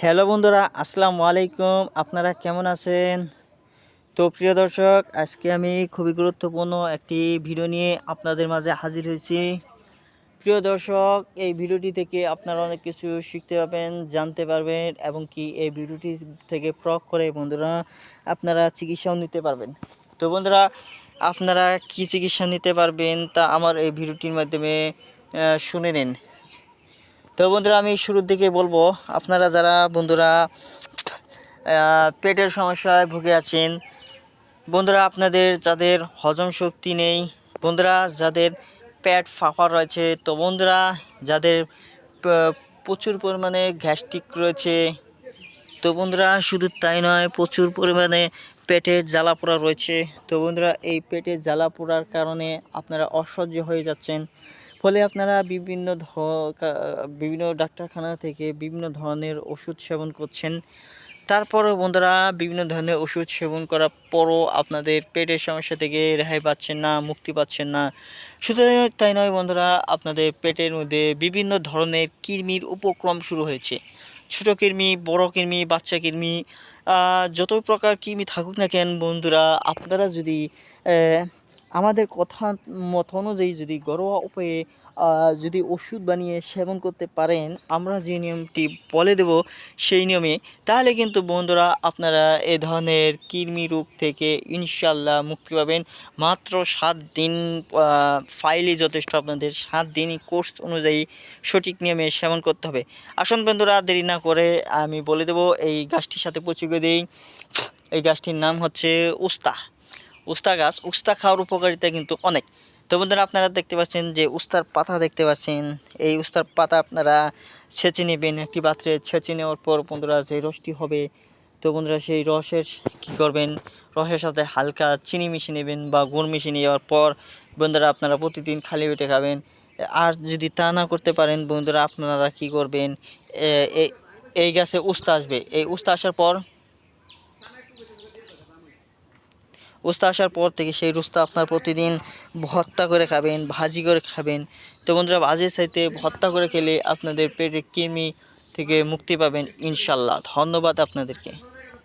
Hello বন্ধুরা, আসসালামু আলাইকুম। আপনারা কেমন আছেন? তো প্রিয় দর্শক, আজকে আমি খুবই গুরুত্বপূর্ণ একটি ভিডিও নিয়ে আপনাদের মাঝে হাজির হয়েছি। প্রিয় দর্শক, এই ভিডিওটি থেকে আপনারা অনেক কিছু শিখতে পারবেন, জানতে পারবেন, এবং কি এই ভিডিওটি থেকে প্রয়োগ করে বন্ধুরা আপনারা চিকিৎসাও নিতে পারবেন। তো বন্ধুরা, আপনারা কি চিকিৎসা নিতে পারবেন তা আমার এই ভিডিওটির মাধ্যমে শুনে নিন। তো বন্ধুরা, আমি শুরুর দিকে বলব, আপনারা যারা বন্ধুরা পেটের সমস্যায় ভুগে আছেন, বন্ধুরা, আপনাদের যাদের হজম শক্তি নেই, বন্ধুরা, যাদের পেট ফাঁপা রয়েছে, তো বন্ধুরা, যাদের প্রচুর পরিমাণে গ্যাস্ট্রিক রয়েছে, তো বন্ধুরা, শুধু তাই নয়, প্রচুর পরিমাণে পেটে জ্বালা পোড়া রয়েছে, তো বন্ধুরা, এই পেটে জ্বালা পোড়ার কারণে আপনারা অসহ্য হয়ে যাচ্ছেন। ফলে আপনারা বিভিন্ন ধ- বিভিন্ন ডাক্তারখানা থেকে বিভিন্ন ধরনের ওষুধ সেবন করছেন। তারপরও বন্ধুরা, বিভিন্ন ধরনের ওষুধ সেবন করার পরও আপনাদের পেটের সমস্যা থেকে রেহাই পাচ্ছেন না, মুক্তি পাচ্ছেন না। শুধু তাই নয় বন্ধুরা, আপনাদের পেটের মধ্যে বিভিন্ন ধরনের কৃমির উপক্রম শুরু হয়েছে। ছোটো কৃমি, বড় কৃমি, বাচ্চা কৃমি যত প্রকার কৃমি থাকুক না কেন বন্ধুরা, আপনারা যদি আমাদের কথা মত অনুযায়ী যদি ঘরোয়া উপায়ে যদি ওষুধ বানিয়ে সেবন করতে পারেন, আমরা যে নিয়মটি বলে দেব সেই নিয়মে, তাহলে কিন্তু বন্ধুরা আপনারা এ ধরনের কৃমি রোগ থেকে ইনশাল্লাহ মুক্তি পাবেন। মাত্র সাত দিন ফাইলই যথেষ্ট আপনাদের সাত দিনই কোর্স অনুযায়ী সঠিক নিয়মে সেবন করতে হবে। আসুন বন্ধুরা, দেরি না করে আমি বলে দেব এই গাছটির সাথে পরিচয় দিই। এই গাছটির নাম হচ্ছে উস্তা। উস্তা গাছ, উস্তা খাওয়ার উপকারিতা কিন্তু অনেক। তো বন্ধুরা, আপনারা দেখতে পাচ্ছেন যে উস্তার পাতা দেখতে পাচ্ছেন। এই উস্তার পাতা আপনারা ছেঁচে নেবেন, একটি পাত্রে ছেঁচে নেওয়ার পর বন্ধুরা যে রসটি হবে, তো বন্ধুরা সেই রসের কী করবেন? রসের সাথে হালকা চিনি মিশিয়ে নেবেন বা গুড় মিশিয়ে নেওয়ার পর বন্ধুরা আপনারা প্রতিদিন খালি পেটে খাবেন। আর যদি তা না করতে পারেন বন্ধুরা, আপনারা কি করবেন? এই- এই গাছে উস্তা আসবে। এই উস্তা আসার পর উস্তা আসার পর থেকে সেই রুস্তা আপনার প্রতিদিন ভত্তা করে খাবেন, ভাজি করে খাবেন। তো বন্ধুরা, ভাজির সাথে ভর্তা করে খেলে আপনাদের পেটের কৃমি থেকে মুক্তি পাবেন ইনশাল্লাহ। ধন্যবাদ আপনাদেরকে।